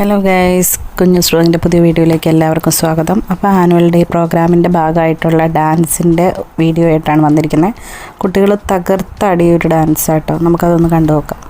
Hello guys കുഞ്ഞു സ്ട്രോങ്ങിന്റെ പുതിയ വീഡിയോയിലേക്ക് എല്ലാവർക്കും സ്വാഗതം. അപ്പോൾ ആനുവൽ ഡേ പ്രോഗ്രാമിന്റെ ഭാഗമായിട്ടുള്ള ഡാൻസിന്റെ വീഡിയോ ആയിട്ടാണ് വന്നിരിക്കുന്നത്. കുട്ടികൾ തകർത്തടിയൊരു ഡാൻസ് ആട്ടോ. നമുക്കതൊന്ന് കണ്ടു നോക്കാം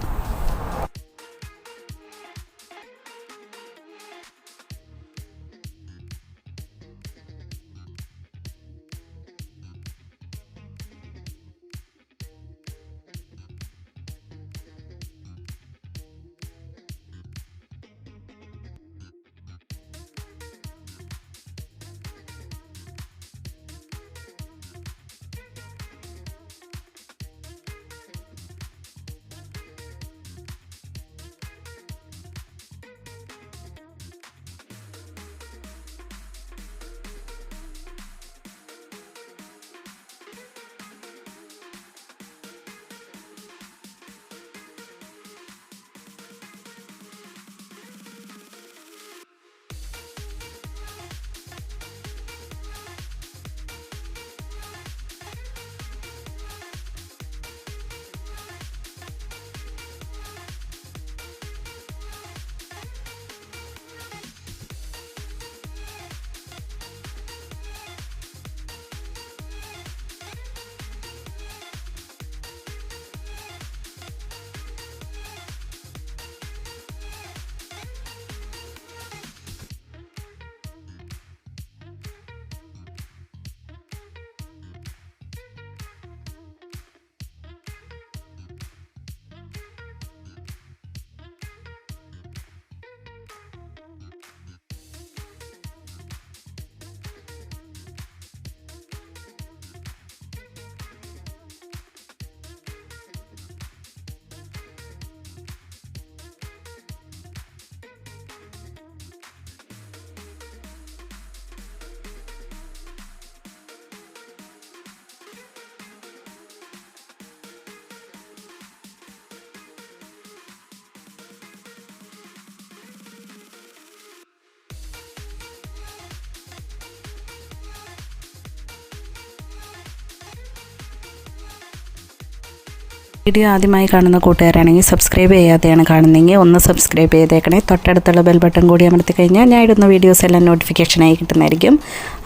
വീഡിയോ ആദ്യമായി കാണുന്ന കൂട്ടുകാരാണെങ്കിൽ സബ്സ്ക്രൈബ് ചെയ്യാതെയാണ് കാണുന്നതെങ്കിൽ ഒന്ന് സബ്സ്ക്രൈബ് ചെയ്തേക്കണേ. തൊട്ടടുത്തുള്ള ബെൽ ബട്ടൺ കൂടി അമർത്തി കഴിഞ്ഞാൽ ഞാൻ ഇടുന്ന വീഡിയോസ് എല്ലാം നോട്ടിഫിക്കേഷനായി കിട്ടുന്നതായിരിക്കും.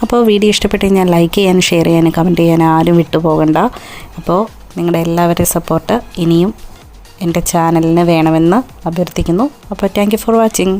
അപ്പോൾ വീഡിയോ ഇഷ്ടപ്പെട്ട് കഴിഞ്ഞാൽ ലൈക്ക് ചെയ്യാനും ഷെയർ ചെയ്യാനും കമന്റ് ചെയ്യാനും ആരും വിട്ടുപോകണ്ട. അപ്പോൾ നിങ്ങളുടെ എല്ലാവരുടെയും സപ്പോർട്ട് ഇനിയും എന്റെ ചാനലിന് വേണമെന്ന് അഭ്യർത്ഥിക്കുന്നു. അപ്പോൾ താങ്ക് ഫോർ വാച്ചിങ്